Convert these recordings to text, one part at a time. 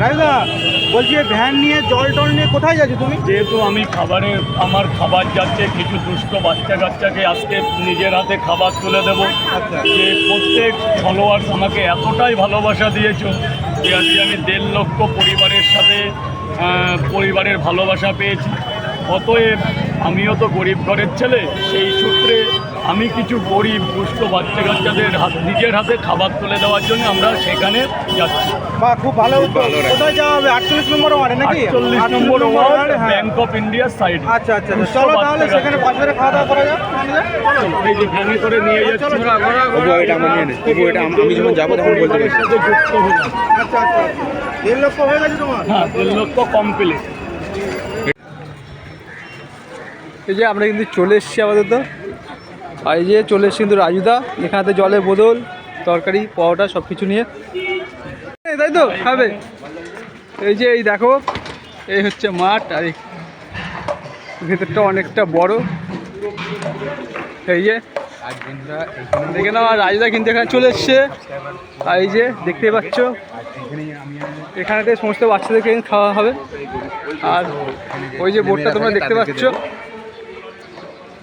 রাজদা বলছি ভ্যান নিয়ে জল টল নিয়ে কোথায় যাচ্ছ তুমি? যেহেতু আমি খাবারের আমার খাবার যাচ্ছে কিছু দুষ্ট বাচ্চা কাচ্চাকে আজকে নিজের হাতে খাবার তুলে দেবো। আচ্ছা। যে প্রত্যেক ফলোয়ার্স আমাকে এতটাই ভালোবাসা দিয়েছ যে আজকে আমি দেড় লক্ষ পরিবারের সাথে পরিবারের ভালোবাসা পেয়েছি। অতএব আমিও তো গরিব ঘরের ছেলে সেই সূত্রে আমি কিছু গরিব দুষ্ট বাচ্চা কাচ্চাদের হাত নিজের হাতে খাবার তুলে দেওয়ার জন্য আমরা সেখানে যাচ্ছি। বা খুব ভালো কোথায় যাওয়া হবে? আটচল্লিশ নম্বর ওয়ার্ডে নাকি? আটচল্লিশ নম্বর ওয়ার্ড, হ্যাঁ। ব্যাংক অফ ইন্ডিয়ার সাইড আচ্ছা আচ্ছা আচ্ছা। চলো তাহলে সেখানে বাজারে খাওয়া দাওয়া করা যাক এই যে ভ্যানে করে নিয়ে যাচ্ছি। এটা আমার নিয়ে নে। এটা আমি যখন যাব তখন বলতে যুক্ত হলাম আচ্ছা আচ্ছা আচ্ছা। দেড় লক্ষ হয়ে গেছে তোমার? হ্যাঁ দেড় লক্ষ কমপ্লিট এই যে আমরা কিন্তু চলে এসেছি আপাতত আর এই যে চলে এসেছি কিন্তু রাজুদা এখানে জলের বোতল, তরকারি পাওয়াটা সব কিছু নিয়ে তাই তো, খাবে? এই যে এই দেখো, এই হচ্ছে মাঠ, আর ভেতরটা অনেকটা বড়। এই যে, দেখে নাও রাজুদা কিন্তু এখানে চলে এসছে। আর এই যে, দেখতে পাচ্ছ, এখানেতে সমস্ত বাচ্চাদেরকে খাওয়া হবে। আর ওই যে বোর্ডটা তোমরা দেখতে পাচ্ছ।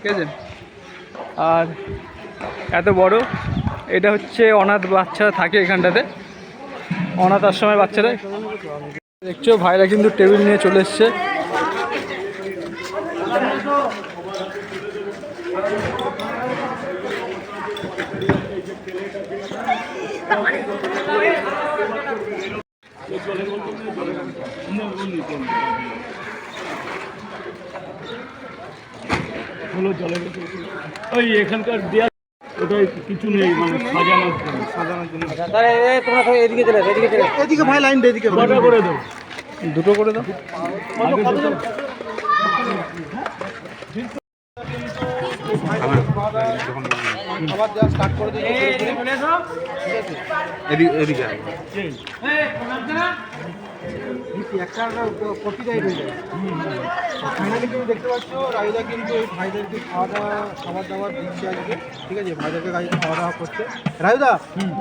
ঠিক আছে? আর এত বড়, এটা হচ্ছে অনাথ বাচ্চারা থাকে এখানটাতে। অনাথ আশ্রমের বাচ্চারা। দেখছ, ভাইরা কিন্তু টেবিল নিয়ে চলে এসছে। হলো জলের ওই এখানকার দেয়াল ওটাই কিছু নেই মানে সাজানোর জন্য। সাজানোর জন্য। এদিকে ভাই লাইন দে এদিকে। কটা করে দাও দুটো করে দাও। আবার যা স্টার্ট করে দিই এদিকে এদিকে আয়। একটা কপি টাইপ যায়। ফাইনালি তুমি দেখতে পাচ্ছ রাজুদা কিন্তু এই ভাইদেরকে খাওয়া দাওয়া খাবার দাবার দিচ্ছে আজকে। ঠিক আছে ভাইদেরকে কাজে খাওয়া দাওয়া করছে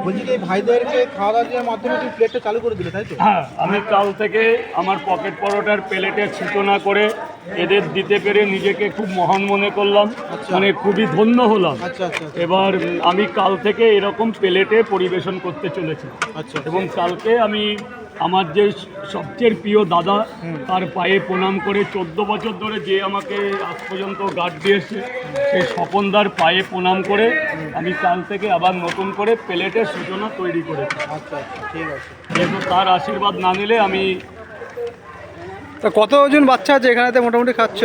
বলছি এই ভাইদেরকে খাওয়া দেওয়ার মাধ্যমে তুমি প্লেটটা চালু করে দিলে তাই তো? হ্যাঁ আমি কাল থেকে আমার পকেট পরোটার প্লেটে ছুটো না করে এদের দিতে পেরে নিজেকে খুব মহান মনে করলাম। আচ্ছা। মানে খুবই ধন্য হলাম। আচ্ছা আচ্ছা এবার আমি কাল থেকে এরকম প্লেটে পরিবেশন করতে চলেছি আচ্ছা এবং কালকে আমি আমার যে সবচেয়ে প্রিয় দাদা তার পায়ে প্রণাম করে চোদ্দ বছর ধরে যে আমাকে আজ পর্যন্ত গার্ড দিয়েছে সেই স্বপনদার পায়ে প্রণাম করে আমি কাল থেকে আবার নতুন করে প্লেটের সূচনা তৈরি করেছি। আচ্ছা আচ্ছা ঠিক আছে। যেহেতু তার আশীর্বাদ না নিলে আমি তা কতজন বাচ্চা আছে এখানেতে মোটামুটি খাচ্ছ?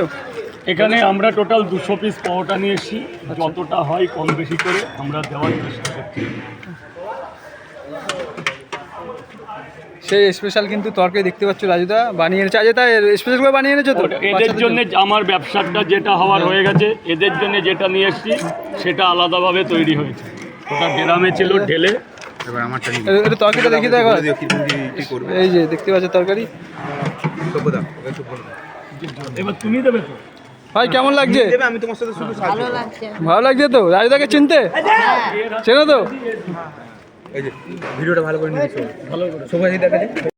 এখানে আমরা টোটাল দুশো পিস পাওয়াটা নিয়ে এসেছি যতটা হয় কম বেশি করে আমরা দেওয়ার চেষ্টা করছি। সেই স্পেশাল কিন্তু তরকারি দেখতে পাচ্ছ রাজুদা বানিয়ে এনেছে। আজ তাই স্পেশাল করে বানিয়ে এনেছো তো? এদের জন্য? আমার ব্যবসাটা যেটা হওয়ার হয়ে গেছে এদের জন্য যেটা নিয়ে এসেছি সেটা আলাদাভাবে তৈরি হয়েছে। ওটা ড্রামে ছিল ঢেলে। এবার একটু তরকারিটা কি করবে। এই যে দেখতে পাচ্ছ তরকারি। তবু একটু বলো। এবার তুমি দেবে তো। ভাই কেমন লাগছে? আমি তোমার সাথে শুধু। ভালো লাগছে। তো? রাজুদাকে চিনতে? চেনো তো? এই যে ভিডিওটা ভালো করে নিয়েছো। ভালো করে। সবাই দেখা